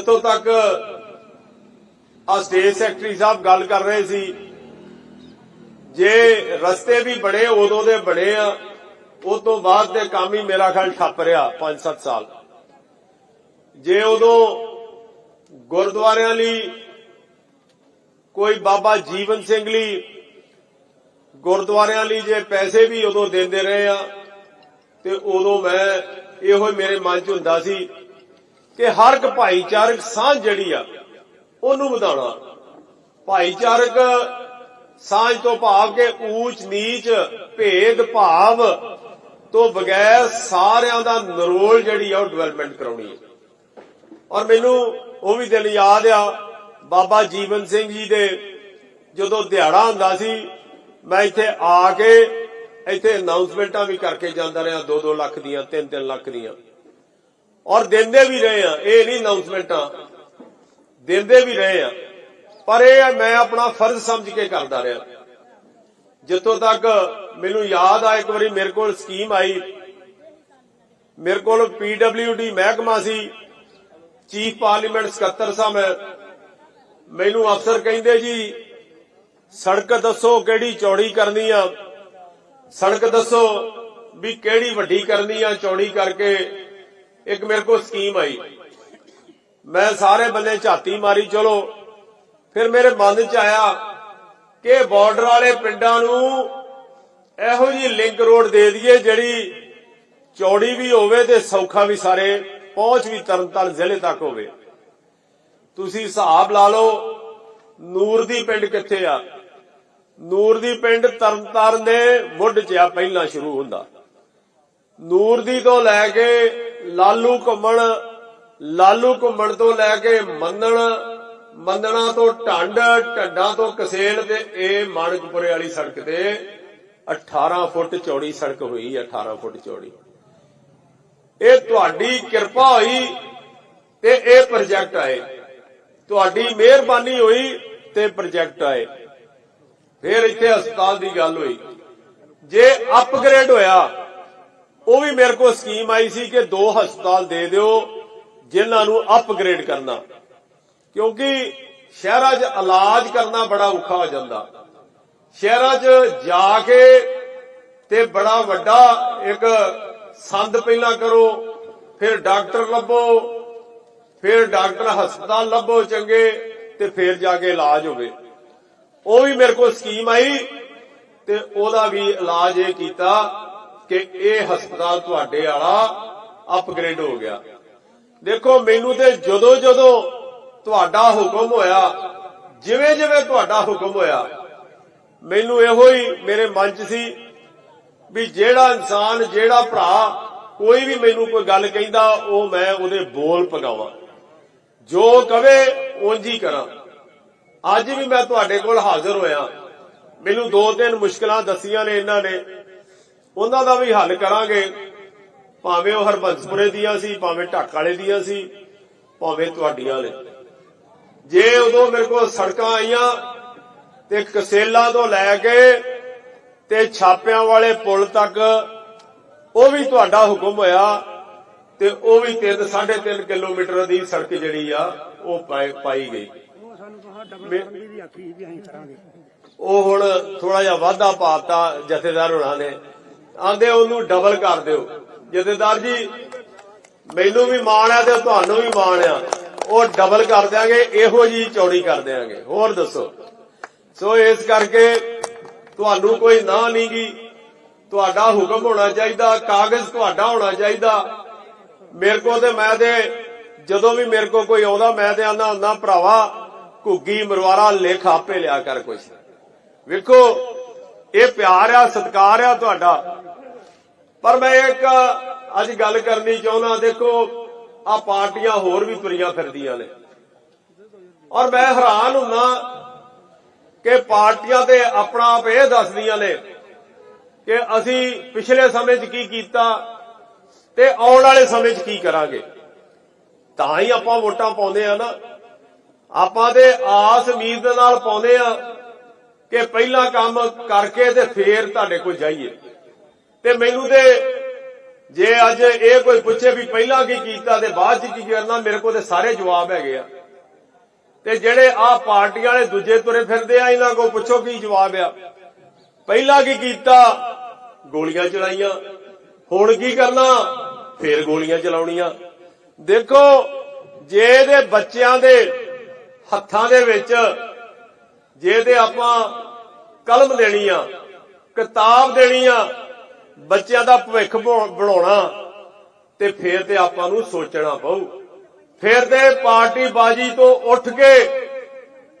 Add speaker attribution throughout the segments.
Speaker 1: ਜਿੱਥੋਂ ਤੱਕ ਆ ਸਟੇਟ ਸੈਕਟਰੀ ਸਾਹਿਬ ਗੱਲ ਕਰ ਰਹੇ ਸੀ, ਜੇ ਰਸਤੇ ਵੀ ਬੜੇ ਉਦੋਂ ਦੇ ਬਣੇ ਆ, ਉਸ ਤੋਂ ਬਾਅਦ ਤੇ ਕੰਮ ਹੀ ਮੇਰਾ ਖਿਆਲ ਠੱਪ ਰਿਹਾ 5-7 ਸਾਲ। ਜੇ ਉਦੋਂ ਗੁਰਦੁਆਰਿਆਂ ਲਈ ਕੋਈ ਬਾਬਾ ਜੀਵਨ ਸਿੰਘ ਲਈ, ਗੁਰਦੁਆਰਿਆਂ ਲਈ ਜੇ ਪੈਸੇ ਵੀ ਉਦੋਂ ਦਿੰਦੇ ਰਹੇ ਆ, ਤੇ ਉਦੋਂ ਮੈਂ ਇਹੋ ਮੇਰੇ ਮਨ 'ਚ ਹੁੰਦਾ ਸੀ ਕਿ ਹਰ ਇੱਕ ਭਾਈਚਾਰਕ ਸਾਂਝ ਜਿਹੜੀ ਆ, ਉਹਨੂੰ ਵਧਾਉਣਾ। ਭਾਈਚਾਰਕ ਸਾਂਝ ਤੋਂ ਭਾਵ ਕਿ ਊਚ, ਨੀਚ, ਭੇਦ, ਭਾਵ ਤੋਂ ਬਗੈਰ ਸਾਰਿਆਂ ਦਾ ਨਰੋਲ ਜਿਹੜੀ ਆ, ਉਹ ਡਿਵੈਲਪਮੈਂਟ ਕਰਾਉਣੀ ਹੈ ਔਰ ਮੈਨੂੰ ਉਹ ਵੀ ਦਿਨ ਯਾਦ ਆ, ਬਾਬਾ ਜੀਵਨ ਸਿੰਘ ਜੀ ਦੇ ਜਦੋਂ ਦਿਹਾੜਾ ਹੁੰਦਾ ਸੀ, ਮੈਂ ਇੱਥੇ ਆ ਕੇ ਇੱਥੇ ਅਨਾਉਂਸਮੈਂਟਾਂ ਵੀ ਕਰਕੇ ਜਾਂਦਾ ਰਿਹਾ 2-2 ਲੱਖ ਦੀਆਂ 3-3 ਲੱਖ ਦੀਆਂ। ਔਰ ਦਿੰਦੇ ਵੀ ਰਹੇ ਆ, ਇਹ ਨਹੀਂ ਅਨਾਉਂਸਮੈਂਟਾਂ ਦਿੰਦੇ ਵੀ ਰਹੇ ਆ। ਪਰ ਇਹ ਮੈਂ ਆਪਣਾ ਫਰਜ਼ ਸਮਝ ਕੇ ਕਰਦਾ ਰਿਹਾ। ਜਿੱਥੋਂ ਤੱਕ ਮੈਨੂੰ ਯਾਦ ਆ, ਇੱਕ ਵਾਰੀ ਮੇਰੇ ਕੋਲ ਸਕੀਮ ਆਈ। ਮੇਰੇ ਕੋਲ ਪੀਡਬਲਯੂਡੀ ਮਹਿਕਮਾ ਸੀ। ਚੀਫ ਪਾਰਲੀਮੈਂਟ ਸਕੱਤਰ ਸਾਹਿਬ ਮੈਂ। ਮੈਨੂੰ ਅਫਸਰ ਕਹਿੰਦੇ ਜੀ, ਸੜਕ ਦੱਸੋ ਕਿਹੜੀ ਚੌੜੀ ਕਰਨੀ ਆ। ਸੜਕ ਦੱਸੋ ਵੀ ਕਿਹੜੀ ਵੱਡੀ ਕਰਨੀ ਆ ਚੌੜੀ ਕਰਕੇ। ਇੱਕ ਮੇਰੇ ਕੋਲ ਸਕੀਮ ਆਈ। ਮੈਂ ਸਾਰੇ ਬੰਦੇ ਝਾਤੀ ਮਾਰੀ, ਚਲੋ। ਫਿਰ ਮੇਰੇ ਮਨ 'ਚ ਆਇਆ ਕਿ ਬਾਰਡਰ ਵਾਲੇ ਪਿੰਡਾਂ ਨੂੰ ਇਹੋ ਜੀ ਲਿੰਕ ਰੋਡ ਦੇ ਦਈਏ ਜਿਹੜੀ ਚੌੜੀ ਵੀ ਹੋਵੇ ਤੇ ਸੌਖਾ ਵੀ ਸਾਰੇ, ਪਹੁੰਚ ਵੀ ਤਰਨਤਾਰਨ ਜ਼ਿਲ੍ਹੇ ਤੱਕ ਹੋਵੇ। ਤੁਸੀਂ ਹਿਸਾਬ ਲਾ ਲਓ, ਨੂਰ ਦੀ ਪਿੰਡ ਕਿੱਥੇ ਆ? ਨੂਰ ਦੀ ਪਿੰਡ ਤਰਨਤਾਰਨ ਦੇ ਮੁੱਢ 'ਚ ਆ, ਪਹਿਲਾਂ ਸ਼ੁਰੂ ਹੁੰਦਾ। ਨੂਰ ਦੀ ਤੋਂ ਲੈ ਕੇ ਲਾਲੂ ਘੁੰਮਣ ਲਾਲੂ ਘੁੰਮਣ ਤੋਂ ਲੈ ਕੇ ਮੰਨਣ, ਮੰਨਣਾ ਤੋਂ ਢੰਡ, ਢੰਡਾਂ ਤੋਂ ਕਸੇਲ ਤੇ ਇਹ ਮਾਨਕਪੁਰੇ ਵਾਲੀ ਸੜਕ ਤੇ 18 ਫੁੱਟ ਚੌੜੀ ਸੜਕ ਹੋਈ 18 ਫੁੱਟ ਚੌੜੀ। ਇਹ ਤੁਹਾਡੀ ਕਿਰਪਾ ਹੋਈ ਤੇ ਇਹ ਪ੍ਰੋਜੈਕਟ ਆਏ। ਤੁਹਾਡੀ ਮਿਹਰਬਾਨੀ ਹੋਈ ਤੇ ਪ੍ਰੋਜੈਕਟ ਆਏ। ਫਿਰ ਇੱਥੇ ਹਸਪਤਾਲ ਦੀ ਗੱਲ ਹੋਈ। ਜੇ ਅਪਗ੍ਰੇਡ ਹੋਇਆ ਉਹ ਵੀ ਮੇਰੇ ਕੋਲ ਸਕੀਮ ਆਈ ਸੀ ਕਿ ਦੋ ਹਸਪਤਾਲ ਦੇ ਦਿਓ, ਜਿਨ੍ਹਾਂ ਨੂੰ ਅਪਗ੍ਰੇਡ ਕਰਨਾ। ਕਿਉਂਕਿ ਸ਼ਹਿਰਾਂ 'ਚ ਇਲਾਜ ਕਰਨਾ ਬੜਾ ਔਖਾ ਹੋ ਜਾਂਦਾ। ਸ਼ਹਿਰਾਂ 'ਚ ਜਾ ਕੇ ਤੇ ਬੜਾ ਵੱਡਾ ਇੱਕ ਸੰਦ ਪਹਿਲਾਂ ਕਰੋ, ਫਿਰ ਡਾਕਟਰ ਲੱਭੋ, ਫਿਰ ਡਾਕਟਰ ਹਸਪਤਾਲ ਲੱਭੋ ਚੰਗੇ, ਤੇ ਫਿਰ ਜਾ ਕੇ ਇਲਾਜ ਹੋਵੇ। ਉਹ ਵੀ ਮੇਰੇ ਕੋਲ ਸਕੀਮ ਆਈ ਤੇ ਉਹਦਾ ਵੀ ਇਲਾਜ ਇਹ ਕੀਤਾ ਕਿ ਇਹ ਹਸਪਤਾਲ ਤੁਹਾਡੇ ਵਾਲਾ ਅਪਗ੍ਰੇਡ ਹੋ ਗਿਆ। ਦੇਖੋ, ਮੈਨੂੰ ਤੇ ਜਦੋਂ ਜਦੋਂ ਤੁਹਾਡਾ ਹੁਕਮ ਹੋਇਆ, ਜਿਵੇਂ ਜਿਵੇਂ ਤੁਹਾਡਾ ਹੁਕਮ ਹੋਇਆ, ਮੈਨੂੰ ਇਹੋ ਹੀ ਮੇਰੇ ਮਨ 'ਚ ਸੀ ਵੀ ਜਿਹੜਾ ਇਨਸਾਨ, ਜਿਹੜਾ ਭਰਾ ਕੋਈ ਵੀ ਮੈਨੂੰ ਕੋਈ ਗੱਲ ਕਹਿੰਦਾ, ਉਹ ਮੈਂ ਉਹਦੇ ਬੋਲ ਪਗਾਵਾਂ ਜੋ ਕਵੇ, ਉਂਝ ਹੀ ਕਰਾਂ। ਅੱਜ ਵੀ ਮੈਂ ਤੁਹਾਡੇ ਕੋਲ ਹਾਜ਼ਰ ਹੋਇਆ। ਮੈਨੂੰ ਦੋ ਤਿੰਨ ਮੁਸ਼ਕਲਾਂ ਦੱਸੀਆਂ ਨੇ ਇਹਨਾਂ ਨੇ। ਉਹਨਾਂ ਦਾ ਵੀ ਹੱਲ ਕਰਾਂਗੇ। ਭਾਵੇਂ ਉਹ ਹਰਬੰਸਪੁਰੇ ਦੀਆਂ ਸੀ ਭਾਵੇਂ ਢੱਕ ਵਾਲੇ ਦੀਆਂ ਸੀ ਭਾਵੇਂ ਤੁਹਾਡੀਆਂ ਨੇ। ਜੇ ਉਦੋਂ ਮੇਰੇ ਕੋਲ ਸੜਕਾਂ ਆਈਆਂ ਤੇ ਕਸੇਲਾ ਤੋਂ ਲੈ ਕੇ ਤੇ ਛਾਪਿਆਂ ਵਾਲੇ ਪੁਲ ਤੱਕ ਉਹ ਵੀ ਤੁਹਾਡਾ ਹੁਕਮ ਹੋਇਆ ਤੇ ਉਹ ਵੀ 3 3.5 ਕਿਲੋਮੀਟਰ ਦੀ ਸੜਕ ਜਿਹੜੀ ਆ ਉਹ ਪਾਈ ਗਈ।
Speaker 2: ਉਹ
Speaker 1: ਹੁਣ ਥੋੜਾ ਜਿਹਾ ਵਾਧਾ ਪਾਤਾ ਜਥੇਦਾਰ ਹੋਣਾ ਨੇ। ਆਂਦੇ ਉਹਨੂੰ ਡਬਲ ਕਰ ਦਿਓ। ਜਥੇਦਾਰ ਜੀ, ਮੈਨੂੰ ਵੀ ਮਾਣ ਆ ਤੇ ਤੁਹਾਨੂੰ ਵੀ ਮਾਣ ਆ। ਉਹ ਡਬਲ ਕਰ ਦਿਆਂਗੇ, ਇਹੋ ਜੀ ਚੌੜੀ ਕਰ ਦਿਆਂਗੇ। ਹੋਰ ਦੱਸੋ? ਸੋ ਇਸ ਕਰਕੇ ਤੁਹਾਨੂੰ ਕੋਈ ਨਾ ਨਹੀਂਗੀ ਤੁਹਾਡਾ ਹੁਕਮ ਹੋਣਾ ਚਾਹੀਦਾ, ਕਾਗਜ਼ ਤੁਹਾਡਾ ਹੋਣਾ ਚਾਹੀਦਾ। ਮੇਰੇ ਕੋਲ ਤੇ ਮੈਂ ਤੇ, ਜਦੋਂ ਵੀ ਮੇਰੇ ਕੋਲ ਕੋਈ ਆਉਂਦਾ, ਮੈਂ ਤੇ ਆਨਾ ਹੁੰਦਾ, ਭਰਾਵਾ, ਘੁੱਗੀ, ਮਰਵਾਰਾ, ਲੇਖ ਆਪੇ ਲਿਆ ਕਰ ਕੁਛ। ਵੇਖੋ, ਇਹ ਪਿਆਰ ਆ, ਸਤਿਕਾਰ ਆ ਤੁਹਾਡਾ। ਪਰ ਮੈਂ ਇੱਕ ਅੱਜ ਗੱਲ ਕਰਨੀ ਚਾਹੁੰਦਾ, ਦੇਖੋ ਆ ਪਾਰਟੀਆਂ ਹੋਰ ਵੀ ਤੁਰੀਆਂ ਫਿਰਦੀਆਂ ਨੇ। ਔਰ ਮੈਂ ਹੈਰਾਨ ਹੁੰਨਾ ਕਿ ਪਾਰਟੀਆਂ ਤੇ ਆਪਣਾ ਆਪ ਇਹ ਦੱਸਦੀਆਂ ਨੇ ਕਿ ਅਸੀਂ ਪਿਛਲੇ ਸਮੇਂ 'ਚ ਕੀ ਕੀਤਾ ਤੇ ਆਉਣ ਵਾਲੇ ਸਮੇਂ 'ਚ ਕੀ ਕਰਾਂਗੇ। ਤਾਂ ਹੀ ਆਪਾਂ ਵੋਟਾਂ ਪਾਉਂਦੇ ਆ ਨਾ। ਆਪਾਂ ਤੇ ਆਸ ਉਮੀਦ ਦੇ ਨਾਲ ਪਾਉਂਦੇ ਆ ਕਿ ਪਹਿਲਾਂ ਕੰਮ ਕਰਕੇ ਤੇ ਫੇਰ ਤੁਹਾਡੇ ਕੋਲ ਜਾਈਏ। ਤੇ ਮੈਨੂੰ ਤੇ ਜੇ ਅੱਜ ਇਹ ਕੋਈ ਪੁੱਛੇ ਵੀ ਪਹਿਲਾਂ ਕੀ ਕੀਤਾ ਤੇ ਬਾਅਦ ਚ ਕੀ ਕਰਨਾ, ਮੇਰੇ ਕੋਲ ਤੇ ਸਾਰੇ ਜਵਾਬ ਹੈਗੇ ਆ। ਤੇ ਜਿਹੜੇ ਆ ਪਾਰਟੀਆਂ ਵਾਲੇ ਦੂਜੇ ਤੁਰੇ ਫਿਰਦੇ ਆ, ਇਹਨਾਂ ਕੋਲ ਪੁੱਛੋ ਕੀ ਜਵਾਬ ਆ। ਪਹਿਲਾਂ ਕੀ ਕੀਤਾ? ਗੋਲੀਆਂ ਚਲਾਈਆਂ। ਹੁਣ ਕੀ ਕਰਨਾ? ਫੇਰ ਗੋਲੀਆਂ ਚਲਾਉਣੀਆਂ। ਦੇਖੋ, ਜੇ ਇਹਦੇ ਬੱਚਿਆਂ ਦੇ ਹੱਥਾਂ ਦੇ ਵਿੱਚ ਜੇ ਤੇ ਆਪਾਂ ਕਲਮ ਦੇਣੀ ਆ, ਕਿਤਾਬ ਦੇਣੀ ਆ ਬੱਚਿਆਂ ਦਾ ਭਵਿੱਖ ਬਣਾਉਣਾ ਤੇ ਫੇਰ ਤੇ ਆਪਾਂ ਨੂੰ ਸੋਚਣਾ ਪਊ। ਫੇਰ ਤੇ ਪਾਰਟੀ ਬਾਜੀ ਤੋਂ ਉੱਠ ਕੇ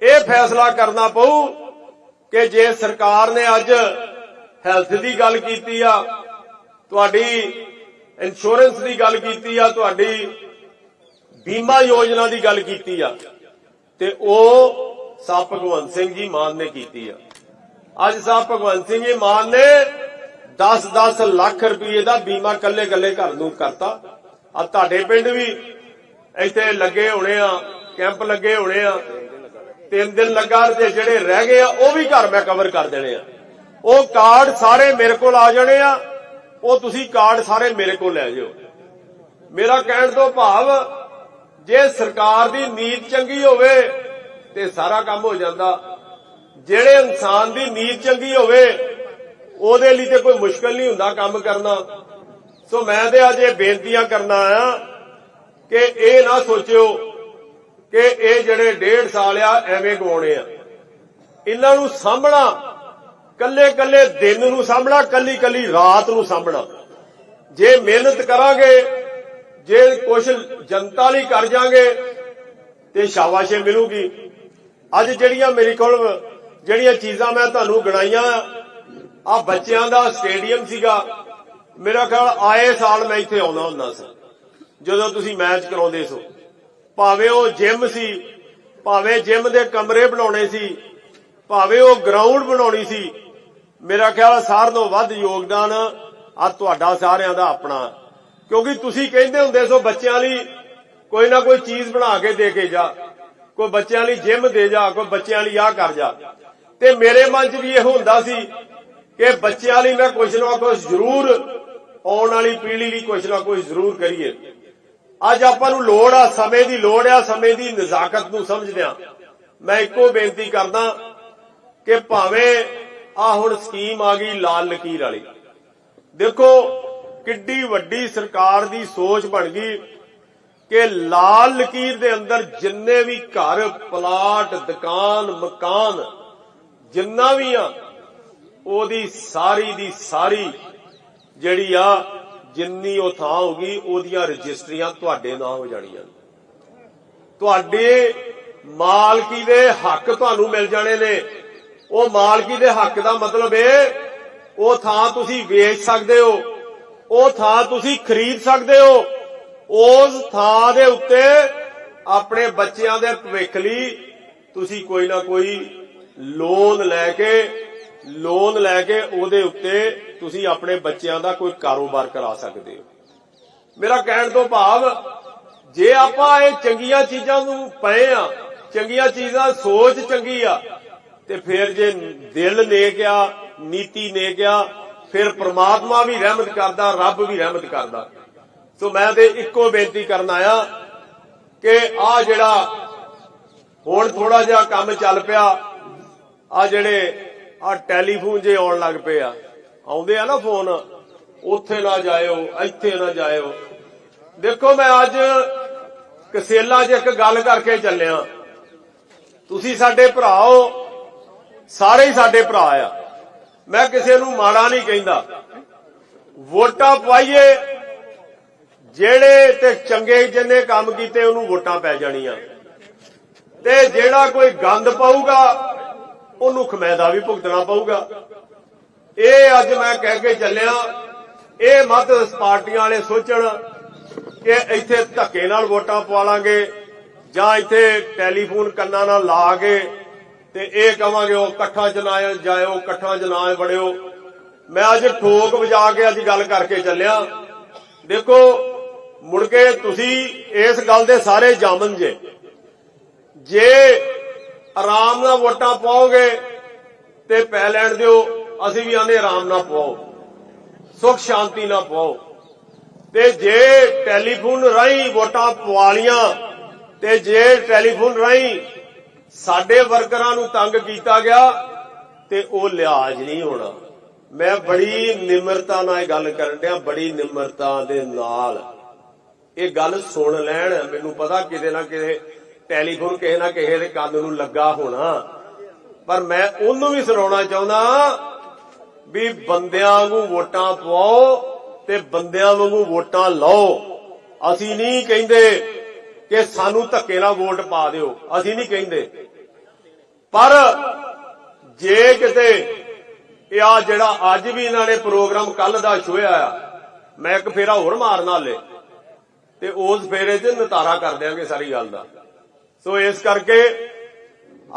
Speaker 1: ਇਹ ਫੈਸਲਾ ਕਰਨਾ ਪਊ ਕਿ ਜੇ ਸਰਕਾਰ ਨੇ ਅੱਜ ਹੈਲਥ ਦੀ ਗੱਲ ਕੀਤੀ ਆ, ਤੁਹਾਡੀ ਇੰਸ਼ੋਰੈਂਸ ਦੀ ਗੱਲ ਕੀਤੀ ਆ, ਤੁਹਾਡੀ ਬੀਮਾ ਯੋਜਨਾ ਦੀ ਗੱਲ ਕੀਤੀ ਆ, ਤੇ ਉਹ ਸਾਹਿਬ ਭਗਵੰਤ ਸਿੰਘ ਜੀ ਮਾਨ ਨੇ ਕੀਤੀ ਆ। ਅੱਜ ਸਾਹਿਬ ਭਗਵੰਤ ਸਿੰਘ ਜੀ ਮਾਨ ਨੇ 10-10 ਲੱਖ ਰੁਪਏ ਦਾ ਬੀਮਾ ਕੱਲੇ ਕੱਲੇ ਘਰ ਨੂੰ ਕਰਤਾ। ਆ ਤੁਹਾਡੇ ਪਿੰਡ ਵੀ ਇੱਥੇ ਲੱਗੇ ਹੋਣੇ ਆ, ਕੈਂਪ ਲੱਗੇ ਹੋਣੇ ਆ। ਤਿੰਨ ਦਿਨ ਲੱਗਾ ਤੇ ਜਿਹੜੇ ਰਹਿ ਗਏ ਆ, ਉਹ ਵੀ ਘਰ ਮੈਂ ਕਵਰ ਕਰ ਦੇਣੇ ਆ। ਉਹ ਕਾਰਡ ਸਾਰੇ ਮੇਰੇ ਕੋਲ ਆ ਜਾਣੇ ਆ, ਉਹ ਤੁਸੀਂ ਕਾਰਡ ਸਾਰੇ ਮੇਰੇ ਕੋਲ ਲੈ ਜਾਓ ਮੇਰਾ ਕਹਿਣ ਤੋਂ ਭਾਵ, ਜੇ ਸਰਕਾਰ ਦੀ ਨੀਤ ਚੰਗੀ ਹੋਵੇ ਤੇ ਸਾਰਾ ਕੰਮ ਹੋ ਜਾਂਦਾ। ਜਿਹੜੇ ਇਨਸਾਨ ਦੀ ਨੀਤ ਚੰਗੀ ਹੋਵੇ ਉਹਦੇ ਲਈ ਤੇ ਕੋਈ ਮੁਸ਼ਕਲ ਨਹੀਂ ਹੁੰਦਾ ਕੰਮ ਕਰਨਾ। ਸੋ ਮੈਂ ਤੇ ਅੱਜ ਇਹ ਬੇਨਤੀਆਂ ਕਰਨਾ ਆ ਕਿ ਇਹ ਨਾ ਸੋਚਿਓ ਕਿ ਇਹ ਜਿਹੜੇ ਡੇਢ ਸਾਲ ਆ, ਐਵੇਂ ਗਵਾਉਣੇ ਆ। ਇਹਨਾਂ ਨੂੰ ਸਾਂਭਣਾ ਕੱਲੇ ਕੱਲੇ ਦਿਨ ਨੂੰ ਸਾਂਭਣਾ ਕੱਲੀ ਕੱਲੀ ਰਾਤ ਨੂੰ ਸਾਂਭਣਾ। ਜੇ ਮਿਹਨਤ ਕਰਾਂਗੇ, ਜੇ ਕੁਝ ਜਨਤਾ ਲਈ ਕਰ ਜਾਾਂਗੇ, ਤੇ ਸ਼ਾਬਾਸ਼ੇ ਮਿਲੂਗੀ। ਅੱਜ ਜਿਹੜੀਆਂ ਮੇਰੇ ਕੋਲ, ਜਿਹੜੀਆਂ ਚੀਜ਼ਾਂ ਮੈਂ ਤੁਹਾਨੂੰ ਗਣਾਈਆਂ ਆ ਬੱਚਿਆਂ ਦਾ ਸਟੇਡੀਅਮ ਸੀਗਾ। ਮੇਰਾ ਖਿਆਲ ਆਏ ਸਾਲ ਮੈਂ ਇੱਥੇ ਆਉਂਦਾ ਹੁੰਦਾ ਸੀ। ਜਦੋਂ ਤੁਸੀਂ ਮੈਚ ਕਰਾਉਂਦੇ ਸੋ। ਭਾਵੇਂ ਉਹ ਜਿਮ ਸੀ, ਭਾਵੇਂ ਜਿਮ ਦੇ ਕਮਰੇ ਬਣਾਉਣੇ ਸੀ, ਭਾਵੇਂ ਉਹ ਗਰਾਊਂਡ ਬਣਾਉਣੀ ਸੀ, ਮੇਰਾ ਖਿਆਲ ਸਾਰਿਆਂ ਤੋਂ ਵੱਧ ਯੋਗਦਾਨ ਆ ਤੁਹਾਡਾ ਸਾਰਿਆਂ ਦਾ ਆਪਣਾ। ਕਿਉਂਕਿ ਤੁਸੀਂ ਕਹਿੰਦੇ ਹੁੰਦੇ ਸੋ, ਬੱਚਿਆਂ ਲਈ ਕੋਈ ਨਾ ਕੋਈ ਚੀਜ਼ ਬਣਾ ਕੇ ਦੇ ਕੇ ਜਾ। ਕੋਈ ਬੱਚਿਆਂ ਲਈ ਜਿਮ ਦੇ ਜਾ, ਕੋਈ ਬੱਚਿਆਂ ਲਈ ਆਹ ਕਰ ਜਾ। ਤੇ ਮੇਰੇ ਮਨ 'ਚ ਵੀ ਇਹ ਹੁੰਦਾ ਸੀ ਕਿ ਬੱਚਿਆਂ ਲਈ ਮੈਂ ਕੁਝ ਨਾ ਕੁਝ ਜ਼ਰੂਰ ਆਉਣ ਵਾਲੀ ਪੀੜ੍ਹੀ ਲਈ ਕੁਝ ਨਾ ਕੁਝ ਜ਼ਰੂਰ ਕਰੀਏ। ਅੱਜ ਆਪਾਂ ਨੂੰ ਲੋੜ ਆ, ਸਮੇਂ ਦੀ ਲੋੜ ਆ, ਸਮੇਂ ਦੀ ਨਜ਼ਾਕਤ ਨੂੰ ਸਮਝਦਿਆਂ। ਮੈਂ ਇੱਕੋ ਬੇਨਤੀ ਕਰਦਾ ਕਿ ਭਾਵੇਂ ਆ ਹੁਣ ਸਕੀਮ ਆ ਗਈ ਲਾਲ ਲਕੀਰ ਵਾਲੀ। ਦੇਖੋ, ਕਿੱਡੀ ਵੱਡੀ ਸਰਕਾਰ ਦੀ ਸੋਚ ਬਣ ਗਈ ਕਿ ਲਾਲ ਲਕੀਰ ਦੇ ਅੰਦਰ ਜਿੰਨੇ ਵੀ ਘਰ, ਪਲਾਟ, ਦੁਕਾਨ, ਮਕਾਨ, ਜਿੰਨਾ ਵੀ ਆ ਉਹਦੀ ਸਾਰੀ ਦੀ ਸਾਰੀ ਜਿਹੜੀ ਆ, ਜਿੰਨੀ ਉਹ ਥਾਂ ਹੋਗੀ ਉਹਦੀਆਂ ਰਜਿਸਟਰੀਆਂ ਤੁਹਾਡੇ ਨਾਂ ਹੋ ਜਾਣੀਆਂ ਤੁਹਾਡੇ ਮਾਲਕੀ ਦੇ ਹੱਕ ਤੁਹਾਨੂੰ ਮਿਲ ਜਾਣੇ ਨੇ। ਉਹ ਮਾਲਕੀ ਦੇ ਹੱਕ ਦਾ ਮਤਲਬ ਇਹ, ਉਹ ਥਾਂ ਤੁਸੀਂ ਵੇਚ ਸਕਦੇ ਹੋ, ਉਹ ਥਾਂ ਤੁਸੀਂ ਖਰੀਦ ਸਕਦੇ ਹੋ, ਉਸ ਥਾਂ ਦੇ ਉੱਤੇ ਆਪਣੇ ਬੱਚਿਆਂ ਦੇ ਭਵਿੱਖ ਲਈ ਤੁਸੀਂ ਕੋਈ ਨਾ ਕੋਈ ਲੋਨ ਲੈ ਕੇ ਲੋਨ ਲੈ ਕੇ ਉਹਦੇ ਉੱਤੇ ਤੁਸੀਂ ਆਪਣੇ ਬੱਚਿਆਂ ਦਾ ਕੋਈ ਕਾਰੋਬਾਰ ਕਰਾ ਸਕਦੇ ਹੋ। ਮੇਰਾ ਕਹਿਣ ਤੋਂ ਭਾਵ, ਜੇ ਆਪਾਂ ਇਹ ਚੰਗੀਆਂ ਚੀਜ਼ਾਂ ਨੂੰ ਪਏ ਆ, ਚੰਗੀਆਂ ਚੀਜ਼ਾਂ, ਸੋਚ ਚੰਗੀ ਆ, ਤੇ ਫਿਰ ਜੇ ਦਿਲ ਨੇ ਆ, ਨੀਤੀ ਨੇ ਆ, ਫਿਰ ਪ੍ਰਮਾਤਮਾ ਵੀ ਰਹਿਮਤ ਕਰਦਾ, ਰੱਬ ਵੀ ਰਹਿਮਤ ਕਰਦਾ। ਸੋ ਮੈਂ ਤੇ ਇੱਕੋ ਬੇਨਤੀ ਕਰਨ ਆਇਆ ਕਿ ਆ ਜਿਹੜਾ ਹੁਣ ਥੋੜਾ ਜਿਹਾ ਕੰਮ ਚੱਲ ਪਿਆ ਆ ਜਿਹੜੇ ਆ ਟੈਲੀਫੋਨ ਜੇ ਆਉਣ ਲੱਗ ਪਏ ਆ। ਆਉਂਦੇ ਆ ਨਾ ਫੋਨ, ਉੱਥੇ ਨਾ ਜਾਇਓ, ਇੱਥੇ ਨਾ ਜਾਇਓ। ਦੇਖੋ ਮੈਂ ਅੱਜ ਕਸੇਲਾ 'ਚ ਇੱਕ ਗੱਲ ਕਰਕੇ ਚੱਲਿਆ। ਤੁਸੀਂ ਸਾਡੇ ਭਰਾ ਹੋ, ਸਾਰੇ ਹੀ ਸਾਡੇ ਭਰਾ ਆ। ਮੈਂ ਕਿਸੇ ਨੂੰ ਮਾੜਾ ਨਹੀਂ ਕਹਿੰਦਾ। ਵੋਟਾਂ ਪਾਈਏ, ਜਿਹੜੇ ਤੇ ਚੰਗੇ ਜਿੰਨੇ ਕੰਮ ਕੀਤੇ ਉਹਨੂੰ ਵੋਟਾਂ ਪੈ ਜਾਣੀਆਂ। ਤੇ ਜਿਹੜਾ ਕੋਈ ਗੰਦ ਪਾਊਗਾ ਉਹਨੂੰ ਖਮੈਦਾ ਵੀ ਭੁਗਤਣਾ ਪਊਗਾ। ਇਹ ਅੱਜ ਮੈਂ ਕਹਿ ਕੇ ਚੱਲਿਆ, ਇਹ ਮਤ ਪਾਰਟੀਆਂ ਵਾਲੇ ਸੋਚਣ ਕਿ ਇੱਥੇ ਧੱਕੇ ਨਾਲ ਵੋਟਾਂ ਪਵਾ ਲਾਂਗੇ ਜਾਂ ਇੱਥੇ ਟੈਲੀਫੋਨ ਕੰਨਾਂ ਨਾਲ ਲਾ ਕੇ ਤੇ ਇਹ ਕਵਾਂਗੇ, ਉਹ ਇਕੱਠਾ ਚ ਜਾਇਓ, ਇਕੱਠਾ ਚ ਨਾ ਵੜਿਓ। ਮੈਂ ਅੱਜ ਠੋਕ ਵਜਾ ਕੇ ਅੱਜ ਗੱਲ ਕਰਕੇ ਚੱਲਿਆ। ਦੇਖੋ, ਮੁੜ ਕੇ ਤੁਸੀਂ ਇਸ ਗੱਲ ਦੇ ਸਾਰੇ ਜਾਮਨ ਜੇ। ਜੇ ਆਰਾਮ ਨਾਲ ਵੋਟਾਂ ਪਾਓਗੇ ਤੇ ਪੈ ਲੈਣ ਦਿਓ। ਅਸੀਂ ਵੀ ਆਨੇ ਆਰਾਮ ਨਾਲ ਪਾਓ। ਸੁਖ ਸ਼ਾਂਤੀ ਨਾਲ ਪਾਓ। ਤੇ ਜੇ ਟੈਲੀਫੋਨ ਰਾਹੀਂ ਵੋਟਾਂ ਪਵਾ ਲੀਆਂ ਤੇ ਜੇ ਟੈਲੀਫੋਨ ਰਾਹੀਂ ਸਾਡੇ ਵਰਕਰਾਂ ਨੂੰ ਤੰਗ ਕੀਤਾ ਗਿਆ ਤੇ ਉਹ ਲਿਹਾਜ਼ ਨਹੀਂ ਹੋਣਾ। ਮੈਂ ਬੜੀ ਨਿਮਰਤਾ ਨਾਲ ਇਹ ਗੱਲ ਕਰਨ ਡਿਆ, ਬੜੀ ਨਿਮਰਤਾ ਦੇ ਨਾਲ। ਇਹ ਗੱਲ ਸੁਣ ਲੈਣ, ਮੈਨੂੰ ਪਤਾ ਕਿਤੇ ਨਾ ਕਿਤੇ ਟੈਲੀਫੋਨ ਕਿਸੇ ਨਾ ਕਿਸੇ ਦੇ ਕੰਨ ਨੂੰ ਲੱਗਾ ਹੋਣਾ। ਪਰ ਮੈਂ ਉਹਨੂੰ ਵੀ ਸੁਣਾਉਣਾ ਚਾਹੁੰਦਾ ਵੀ ਬੰਦਿਆਂ ਵਾਂਗੂ ਵੋਟਾਂ ਪਾਓ ਤੇ ਬੰਦਿਆਂ ਵਾਂਗੂ ਵੋਟਾਂ ਲਓ। ਅਸੀਂ ਨਹੀਂ ਕਹਿੰਦੇ ਕਿ ਸਾਨੂੰ ਧੱਕੇ ਨਾਲ ਵੋਟ ਪਾ ਦਿਓ। ਅਸੀਂ ਨਹੀਂ ਕਹਿੰਦੇ। ਪਰ ਜੇ ਕਿਤੇ ਇਹ ਆ ਜਿਹੜਾ ਅੱਜ ਵੀ ਇਹਨਾਂ ਨੇ ਪ੍ਰੋਗਰਾਮ ਕੱਲ ਦਾ ਛੋਇਆ ਆ, ਮੈਂ ਇੱਕ ਫੇਰਾ ਹੋਰ ਮਾਰਨਾ ਲੈ ਤੇ ਉਸ ਫੇਰੇ 'ਚ ਨਤਾਰਾ ਕਰ ਦਿਆਂਗੇ ਸਾਰੀ ਗੱਲ ਦਾ। ਸੋ ਇਸ ਕਰਕੇ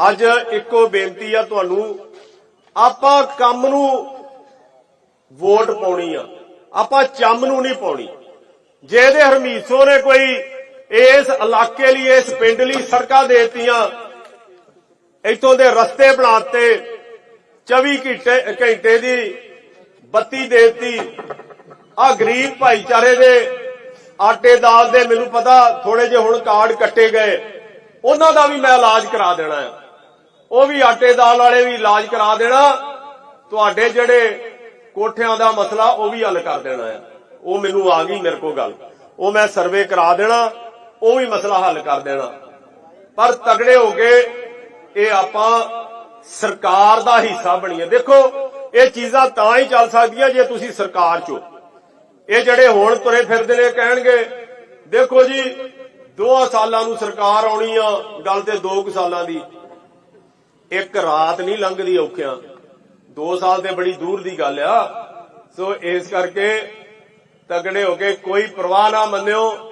Speaker 1: ਅੱਜ ਇੱਕੋ ਬੇਨਤੀ ਆ ਤੁਹਾਨੂੰ, ਆਪਾਂ ਕੰਮ ਨੂੰ ਵੋਟ ਪਾਉਣੀ ਆ। ਆਪਾਂ ਚੰਮ ਨੂੰ ਨਹੀਂ ਪਾਉਣੀ। ਜੇ ਇਹਦੇ ਹਰਮੀਸੋ ਨੇ ਕੋਈ ਇਸ ਇਲਾਕੇ ਲਈ, ਇਸ ਪਿੰਡ ਲਈ ਸੜਕਾਂ ਦੇਤੀਆਂ, ਇੱਥੋਂ ਦੇ ਰਸਤੇ ਬਣਾਤੇ 24 ਘੰਟੇ ਘੰਟੇ ਦੀ ਬੱਤੀ ਦੇਤੀ। ਆ ਗਰੀਬ ਭਾਈਚਾਰੇ ਦੇ ਆਟੇ ਦਾਲ ਦੇ, ਮੈਨੂੰ ਪਤਾ ਥੋੜੇ ਜਿਹੇ ਹੁਣ ਕਾਰਡ ਕੱਟੇ ਗਏ। ਉਹਨਾਂ ਦਾ ਵੀ ਮੈਂ ਇਲਾਜ ਕਰਾ ਦੇਣਾ ਹੈ। ਉਹ ਵੀ ਆਟੇ ਦਾਲ ਵਾਲੇ ਵੀ ਇਲਾਜ ਕਰਾ ਦੇਣਾ। ਤੁਹਾਡੇ ਜਿਹੜੇ ਕੋਠਿਆਂ ਦਾ ਮਸਲਾ, ਉਹ ਵੀ ਹੱਲ ਕਰ ਦੇਣਾ ਹੈ। ਉਹ ਮੈਨੂੰ ਆ ਗਈ ਮੇਰੇ ਕੋਲ ਗੱਲ। ਉਹ ਮੈਂ ਸਰਵੇ ਕਰਾ ਦੇਣਾ, ਉਹ ਵੀ ਮਸਲਾ ਹੱਲ ਕਰ ਦੇਣਾ। ਪਰ ਤਗੜੇ ਹੋ ਕੇ ਇਹ ਆਪਾਂ ਸਰਕਾਰ ਦਾ ਹਿੱਸਾ ਬਣੀਏ। ਦੇਖੋ, ਇਹ ਚੀਜ਼ਾਂ ਤਾਂ ਹੀ ਚੱਲ ਸਕਦੀਆਂ ਜੇ ਤੁਸੀਂ ਸਰਕਾਰ ਚੋ। ਇਹ ਜਿਹੜੇ ਹੁਣ ਤੁਰੇ ਫਿਰਦੇ ਨੇ, ਕਹਿਣਗੇ, ਦੇਖੋ ਜੀ ਦੋ ਸਾਲਾਂ ਨੂੰ ਸਰਕਾਰ ਆਉਣੀ ਆ, ਗੱਲ ਤੇ 2 ਸਾਲਾਂ ਦੀ। ਇੱਕ ਰਾਤ ਨਹੀਂ ਲੰਘਦੀ ਔਖਿਆਂ। 2 ਸਾਲ ਤੇ ਬੜੀ ਦੂਰ ਦੀ ਗੱਲ ਆ। ਸੋ ਇਸ ਕਰਕੇ ਤਗੜੇ ਹੋ ਕੇ ਕੋਈ ਪਰਵਾਹ ਨਾ ਮੰਨਿਓ।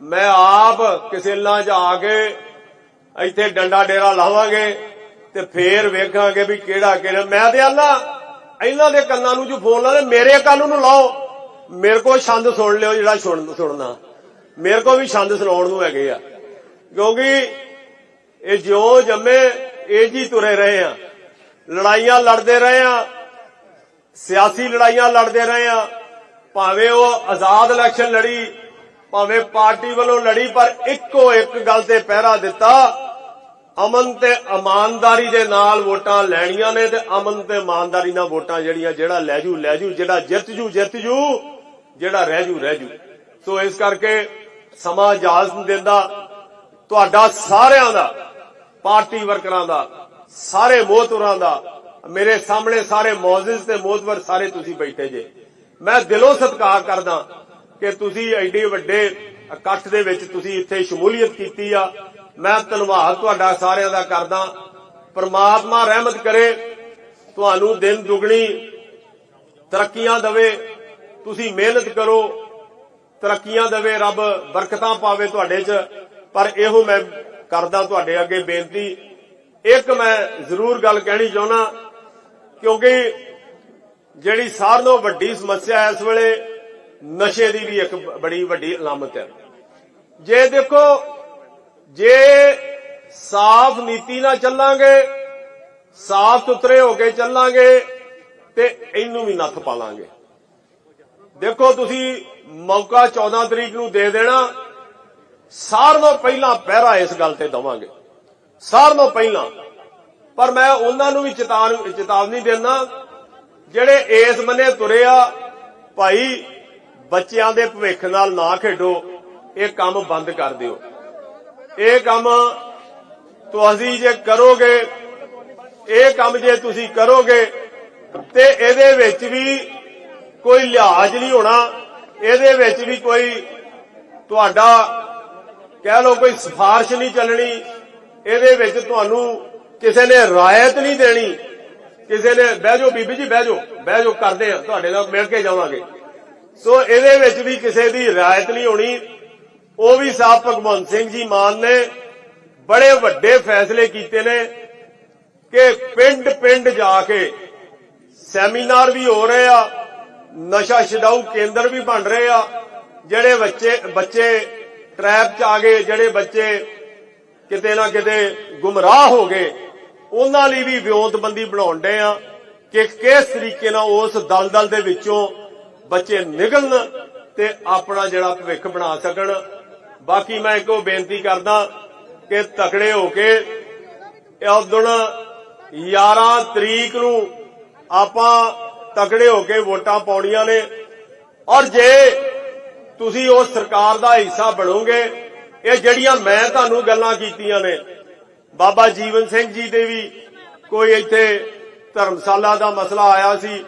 Speaker 1: ਮੈਂ ਆਪ ਕਿਸੇਲਾਂ ਚ ਆ ਕੇ ਇੱਥੇ ਡੰਡਾ ਡੇਰਾ ਲਾਵਾਂਗੇ ਤੇ ਫੇਰ ਵੇਖਾਂਗੇ ਵੀ ਕਿਹੜਾ ਕਿਹੜਾ। ਮੈਂ ਤੇ ਆਲਾ ਇਹਨਾਂ ਦੇ ਕੰਨਾਂ ਨੂੰ ਜੋ ਫੋਨ ਲਾਦੇ ਮੇਰੇ ਕੰਨ ਨੂੰ ਲਾਓ। ਮੇਰੇ ਕੋਲ ਛੰਦ ਸੁਣ ਲਿਓ ਜਿਹੜਾ ਸੁਣ ਸੁਣਨਾ। ਮੇਰੇ ਕੋਲ ਵੀ ਛੰਦ ਸੁਣਾਉਣ ਨੂੰ ਹੈਗੇ ਆ। ਕਿਉਂਕਿ ਇਹ ਜਿਉਂ ਜੰਮੇ ਇਹ ਜੀ ਤੁਰੇ ਰਹੇ ਆ। ਲੜਾਈਆਂ ਲੜਦੇ ਰਹੇ ਆ। ਸਿਆਸੀ ਲੜਾਈਆਂ ਲੜਦੇ ਰਹੇ ਆ। ਭਾਵੇਂ ਉਹ ਆਜ਼ਾਦ ਇਲੈਕਸ਼ਨ ਲੜੀ, ਭਾਵੇਂ ਪਾਰਟੀ ਵੱਲੋਂ ਲੜੀ, ਪਰ ਇੱਕੋ ਇੱਕ ਗੱਲ ਤੇ ਪਹਿਰਾ ਦਿੱਤਾ, ਅਮਨ ਤੇ ਇਮਾਨਦਾਰੀ ਦੇ ਨਾਲ ਵੋਟਾਂ ਲੈਣੀਆਂ ਨੇ ਤੇ ਅਮਨ ਤੇ ਇਮਾਨਦਾਰੀ ਨਾਲ ਵੋਟਾਂ ਜਿਹੜੀਆਂ, ਜਿਹੜਾ ਲੈ ਜੂ ਲੈ ਜੂ, ਜਿਹੜਾ ਜਿੱਤ ਜੂ ਜਿੱਤ ਜੂ, ਜਿਹੜਾ ਰਹਿ ਜੂ ਰਹਿ ਜੂ। ਸੋ ਇਸ ਕਰਕੇ ਸਮਾਂ ਇਜਾਜ਼ਤ ਨਹੀਂ ਦਿੰਦਾ। ਤੁਹਾਡਾ ਸਾਰਿਆਂ ਦਾ, ਪਾਰਟੀ ਵਰਕਰਾਂ ਦਾ, ਸਾਰੇ ਮੋਹਤਵਰਾਂ ਦਾ, ਮੇਰੇ ਸਾਹਮਣੇ ਸਾਰੇ ਮੌਜੂਦ ਤੇ ਮੋਹਤਵਰ ਸਾਰੇ ਤੁਸੀਂ ਬੈਠੇ ਜੇ। ਮੈਂ ਦਿਲੋਂ ਸਤਿਕਾਰ ਕਰਦਾ ਕਿ ਤੁਸੀਂ ਐਡੇ ਵੱਡੇ ਇਕੱਠ ਦੇ ਵਿੱਚ ਤੁਸੀਂ ਇੱਥੇ ਸ਼ਮੂਲੀਅਤ ਕੀਤੀ ਆ। ਮੈਂ ਧੰਨਵਾਦ ਤੁਹਾਡਾ ਸਾਰਿਆਂ ਦਾ ਕਰਦਾ। ਪਰਮਾਤਮਾ ਰਹਿਮਤ ਕਰੇ, ਤੁਹਾਨੂੰ ਦਿਨ ਦੁਗਣੀ ਤਰੱਕੀਆਂ ਦੇਵੇ। ਤੁਸੀਂ ਮਿਹਨਤ ਕਰੋ ਤਰੱਕੀਆਂ ਦੇਵੇ, ਰੱਬ ਬਰਕਤਾਂ ਪਾਵੇ ਤੁਹਾਡੇ 'ਚ। ਪਰ ਇਹੋ ਮੈਂ ਕਰਦਾ ਤੁਹਾਡੇ ਅੱਗੇ ਬੇਨਤੀ। ਇੱਕ ਮੈਂ ਜ਼ਰੂਰ ਗੱਲ ਕਹਿਣੀ ਚਾਹੁੰਦਾ, ਕਿਉਂਕਿ ਜਿਹੜੀ ਸਾਰਿਆਂ ਨਾਲੋਂ ਵੱਡੀ ਸਮੱਸਿਆ ਇਸ ਵੇਲੇ ਨਸ਼ੇ ਦੀ ਵੀ ਇੱਕ ਬੜੀ ਵੱਡੀ ਅਲਾਮਤ ਹੈ। ਜੇ ਦੇਖੋ, ਜੇ ਸਾਫ਼ ਨੀਤੀ ਨਾਲ ਚੱਲਾਂਗੇ, ਸਾਫ਼ ਸੁਥਰੇ ਹੋ ਕੇ ਚੱਲਾਂਗੇ, ਤੇ ਇਹਨੂੰ ਵੀ ਨੱਥ ਪਾ ਲਾਂਗੇ ਦੇਖੋ ਤੁਸੀਂ ਮੌਕਾ 14 ਤਰੀਕ ਨੂੰ ਦੇ ਦੇਣਾ ਸਾਰਿਆਂ ਤੋਂ ਪਹਿਲਾਂ ਪਹਿਰਾ ਇਸ ਗੱਲ ਤੇ ਦਵਾਂਗੇ। ਸਾਰਿਆਂ ਤੋਂ ਪਹਿਲਾਂ। ਪਰ ਮੈਂ ਉਹਨਾਂ ਨੂੰ ਵੀ ਚੇਤਾਵਨੀ ਦਿੰਦਾ, ਜਿਹੜੇ ਇਸ ਬੰਨੇ ਤੁਰੇ ਆ, ਭਾਈ ਬੱਚਿਆਂ ਦੇ ਭਵਿੱਖ ਨਾਲ ਨਾ ਖੇਡੋ, ਇਹ ਕੰਮ ਬੰਦ ਕਰ ਦਿਓ। ਇਹ ਕੰਮ ਤੁਸੀਂ ਜੇ ਕਰੋਗੇ, ਇਹ ਕੰਮ ਜੇ ਤੁਸੀਂ ਕਰੋਗੇ, ਤੇ ਇਹਦੇ ਵਿੱਚ ਵੀ ਕੋਈ ਲਿਹਾਜ਼ ਨਹੀਂ ਹੋਣਾ, ਇਹਦੇ ਵਿੱਚ ਵੀ ਕੋਈ ਤੁਹਾਡਾ ਕਹਿ ਲਓ ਕੋਈ ਸਿਫਾਰਿਸ਼ ਨਹੀਂ ਚੱਲਣੀ, ਇਹਦੇ ਵਿੱਚ ਤੁਹਾਨੂੰ ਕਿਸੇ ਨੇ ਰਾਇਤ ਨਹੀਂ ਦੇਣੀ, ਕਿਸੇ ਨੇ ਬਹਿ ਜਾਓ ਬੀਬੀ ਜੀ, ਬਹਿ ਜਾਓ ਬਹਿ ਜਾਓ, ਕਰਦੇ ਆ, ਤੁਹਾਡੇ ਨਾਲ ਮਿਲ ਕੇ ਜਾਵਾਂਗੇ। ਸੋ ਇਹਦੇ ਵਿੱਚ ਵੀ ਕਿਸੇ ਦੀ ਰਾਇਤ ਨਹੀਂ ਹੋਣੀ, ਉਹ ਵੀ ਸਾਹਿਬ ਭਗਵੰਤ ਸਿੰਘ ਜੀ ਮਾਨ ਨੇ ਬੜੇ ਵੱਡੇ ਫੈਸਲੇ ਕੀਤੇ ਨੇ ਕਿ ਪਿੰਡ ਪਿੰਡ ਜਾ ਕੇ ਸੈਮੀਨਾਰ ਵੀ ਹੋ ਰਹੇ ਆ ਨਸ਼ਾ ਛਡਾਊ ਕੇਂਦਰ ਵੀ ਬਣ ਰਹੇ ਆ, ਜਿਹੜੇ ਬੱਚੇ ਬੱਚੇ ਟ੍ਰੈਪ ਚ ਆ ਗਏ, ਜਿਹੜੇ ਬੱਚੇ ਕਿਤੇ ਨਾ ਕਿਤੇ ਗੁੰਮਰਾਹ ਹੋ ਗਏ, ਉਹਨਾਂ ਲਈ ਵੀ ਵਿਉਂਤਬੰਦੀ ਬਣਾਉਣ ਡੇ ਆ ਕਿ ਕਿਸ ਤਰੀਕੇ ਨਾਲ ਉਸ ਦਲਦਲ ਦੇ ਵਿੱਚੋਂ ਬੱਚੇ ਨਿਕਲਣ ਤੇ ਆਪਣਾ ਜਿਹੜਾ ਭਵਿੱਖ ਬਣਾ ਸਕਣ। ਬਾਕੀ ਮੈਂ ਇੱਕੋ ਬੇਨਤੀ ਕਰਦਾ ਕਿ ਤਕੜੇ ਹੋ ਕੇ ਉਦਣ 11 ਤਰੀਕ ਨੂੰ ਆਪਾਂ ਤਕੜੇ ਹੋ ਕੇ ਵੋਟਾਂ ਪਾਉਣੀਆਂ ਨੇ। ਔਰ ਜੇ ਤੁਸੀਂ ਉਸ ਸਰਕਾਰ ਦਾ ਹਿੱਸਾ ਬਣੋਗੇ, ਇਹ ਜਿਹੜੀਆਂ ਮੈਂ ਤੁਹਾਨੂੰ ਗੱਲਾਂ ਕੀਤੀਆਂ ਨੇ, ਬਾਬਾ ਜੀਵਨ ਸਿੰਘ ਜੀ ਦੇ ਵੀ ਕੋਈ ਇੱਥੇ ਧਰਮਸ਼ਾਲਾ ਦਾ ਮਸਲਾ ਆਇਆ ਸੀ,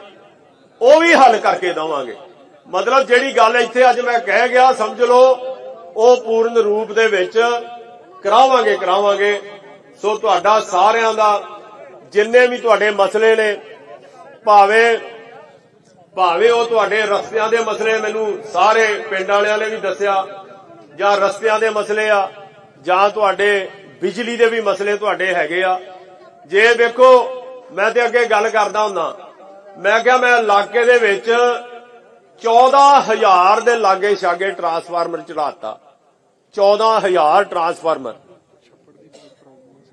Speaker 1: ਉਹ ਵੀ ਹੱਲ ਕਰਕੇ ਦਵਾਂਗੇ। ਮਤਲਬ ਜਿਹੜੀ ਗੱਲ ਇੱਥੇ ਅੱਜ ਮੈਂ ਕਹਿ ਗਿਆ, ਸਮਝ ਲਓ, ਉਹ ਪੂਰਨ ਰੂਪ ਦੇ ਵਿੱਚ ਕਰਾਵਾਂਗੇ ਕਰਾਵਾਂਗੇ। ਸੋ ਤੁਹਾਡਾ ਸਾਰਿਆਂ ਦਾ ਜਿੰਨੇ ਵੀ ਤੁਹਾਡੇ ਮਸਲੇ ਨੇ, ਭਾਵੇਂ ਭਾਵੇਂ ਉਹ ਤੁਹਾਡੇ ਰਸਤਿਆਂ ਦੇ ਮਸਲੇ ਮੈਨੂੰ ਸਾਰੇ ਪਿੰਡ ਵਾਲਿਆਂ ਨੇ ਵੀ ਦੱਸਿਆ, ਜਾਂ ਰਸਤਿਆਂ ਦੇ ਮਸਲੇ ਆ, ਜਾਂ ਤੁਹਾਡੇ ਬਿਜਲੀ ਦੇ ਵੀ ਮਸਲੇ ਤੁਹਾਡੇ ਹੈਗੇ ਆ। ਜੇ ਵੇਖੋ, ਮੈਂ ਤੇ ਅੱਗੇ ਗੱਲ ਕਰਦਾ ਹੁੰਦਾ। ਮੈਂ ਕਿਹਾ ਮੈਂ ਇਲਾਕੇ ਦੇ ਵਿੱਚ 14000 ਦੇ ਲਾਗੇ ਛਾਗੇ ਟਰਾਂਸਫਾਰਮਰ ਚੜਾਤਾ 14000 ਟਰਾਂਸਫਾਰਮਰ।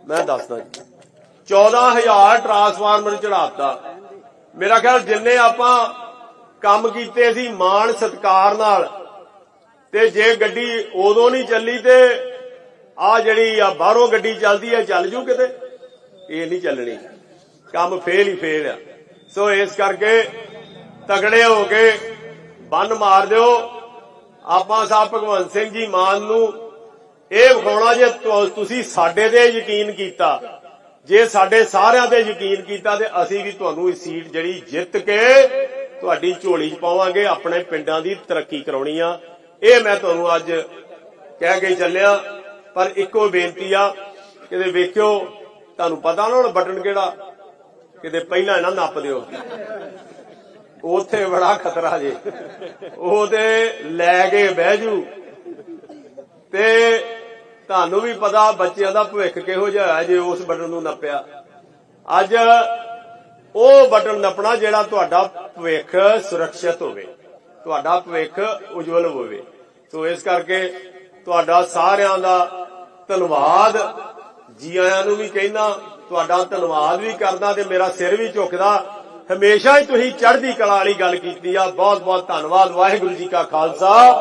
Speaker 1: ਮੈਂ ਦੱਸਦਾ ਜੀ। 14000 ਟਰਾਂਸਫਾਰਮਰ ਚੜਾਤਾ ਮੇਰਾ ਖਿਆਲ ਜਿੰਨੇ ਆਪਾਂ ਕੰਮ ਕੀਤੇ ਸੀ ਮਾਣ ਸਤਕਾਰ ਨਾਲ। ਤੇ ਜੇ ਗੱਡੀ ਉਦੋਂ ਨਹੀਂ ਚੱਲੀ ਤੇ ਆ ਜਿਹੜੀ ਆ ਬਾਹਰੋਂ ਗੱਡੀ ਚੱਲਦੀ ਆ, ਚੱਲ ਜੂ ਕਿਤੇ? ਇਹ ਨਹੀਂ ਚੱਲਣੀ। ਕੰਮ ਫੇਲ ਹੀ ਫੇਲ ਆ। ਸੋ ਇਸ ਕਰਕੇ ਤਗੜੇ ਹੋ ਕੇ ਬੰਨ ਮਾਰ ਦਿਓ। ਆਪਾਂ ਸਾਹਿਬ ਭਗਵੰਤ ਸਿੰਘ ਜੀ ਮਾਨ ਨੂੰ ਇਹ ਵਿਖਾਉਣਾ ਜੇ ਤੁਸੀਂ ਸਾਡੇ ਤੇ ਯਕੀਨ ਕੀਤਾ। ਜੇ ਸਾਡੇ ਸਾਰਿਆਂ ਤੇ ਯਕੀਨ ਕੀਤਾ ਤੇ ਅਸੀਂ ਵੀ ਤੁਹਾਨੂੰ ਇਹ ਸੀਟ ਜਿਹੜੀ ਜਿੱਤ ਕੇ ਤੁਹਾਡੀ ਝੋਲੀ 'ਚ ਪਾਵਾਂਗੇ, ਆਪਣੇ ਪਿੰਡਾਂ ਦੀ ਤਰੱਕੀ ਕਰਾਉਣੀ ਆ। ਇਹ ਮੈਂ ਤੁਹਾਨੂੰ ਅੱਜ ਕਹਿ ਕੇ ਚੱਲਿਆ, ਪਰ ਇੱਕੋ ਬੇਨਤੀ ਆ, ਕਿਤੇ ਵੇਖਿਓ, ਤੁਹਾਨੂੰ ਪਤਾ ਨਾ ਹੁਣ ਬਟਨ ਕਿਹੜਾ, ਕਿਤੇ ਪਹਿਲਾਂ ਨਾ ਨੱਪ ਦਿਓ। ਉੱਥੇ ਬੜਾ ਖਤਰਾ ਜੇ। ਉਹ ਤੇ ਲੈ ਕੇ ਬਹਿ ਜੂ। ਤੇ ਤੁਹਾਨੂੰ ਵੀ ਪਤਾ ਬੱਚਿਆਂ ਦਾ ਭਵਿੱਖ ਕਿਹੋ ਜਿਹਾ ਹੈ ਜੇ ਉਸ ਬਟਨ ਨੂੰ ਨੱਪਿਆ। ਅੱਜ ਉਹ ਬਟਨ ਨੱਪਣਾ ਜਿਹੜਾ ਤੁਹਾਡਾ ਭਵਿੱਖ ਸੁਰੱਖਿਅਤ ਹੋਵੇ। ਤੁਹਾਡਾ ਭਵਿੱਖ ਉਜਵਲ ਹੋਵੇ। ਸੋ ਇਸ ਕਰਕੇ ਤੁਹਾਡਾ ਸਾਰਿਆਂ ਦਾ ਧੰਨਵਾਦ। ਜੀ ਆਇਆਂ ਨੂੰ ਵੀ ਕਹਿਣਾ ਤੁਹਾਡਾ ਧੰਨਵਾਦ ਵੀ ਕਰਦਾ ਤੇ ਮੇਰਾ ਸਿਰ ਵੀ ਝੁਕਦਾ। ਹਮੇਸ਼ਾ ਹੀ ਤੁਸੀਂ ਚੜ੍ਹਦੀ ਕਲਾ ਵਾਲੀ ਗੱਲ ਕੀਤੀ ਆ। ਬਹੁਤ ਬਹੁਤ ਧੰਨਵਾਦ। ਵਾਹਿਗੁਰੂ ਜੀ ਕਾ ਖਾਲਸਾ।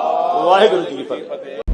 Speaker 1: ਵਾਹਿਗੁਰੂ ਜੀ ਕੀ ਫਤਿਹ।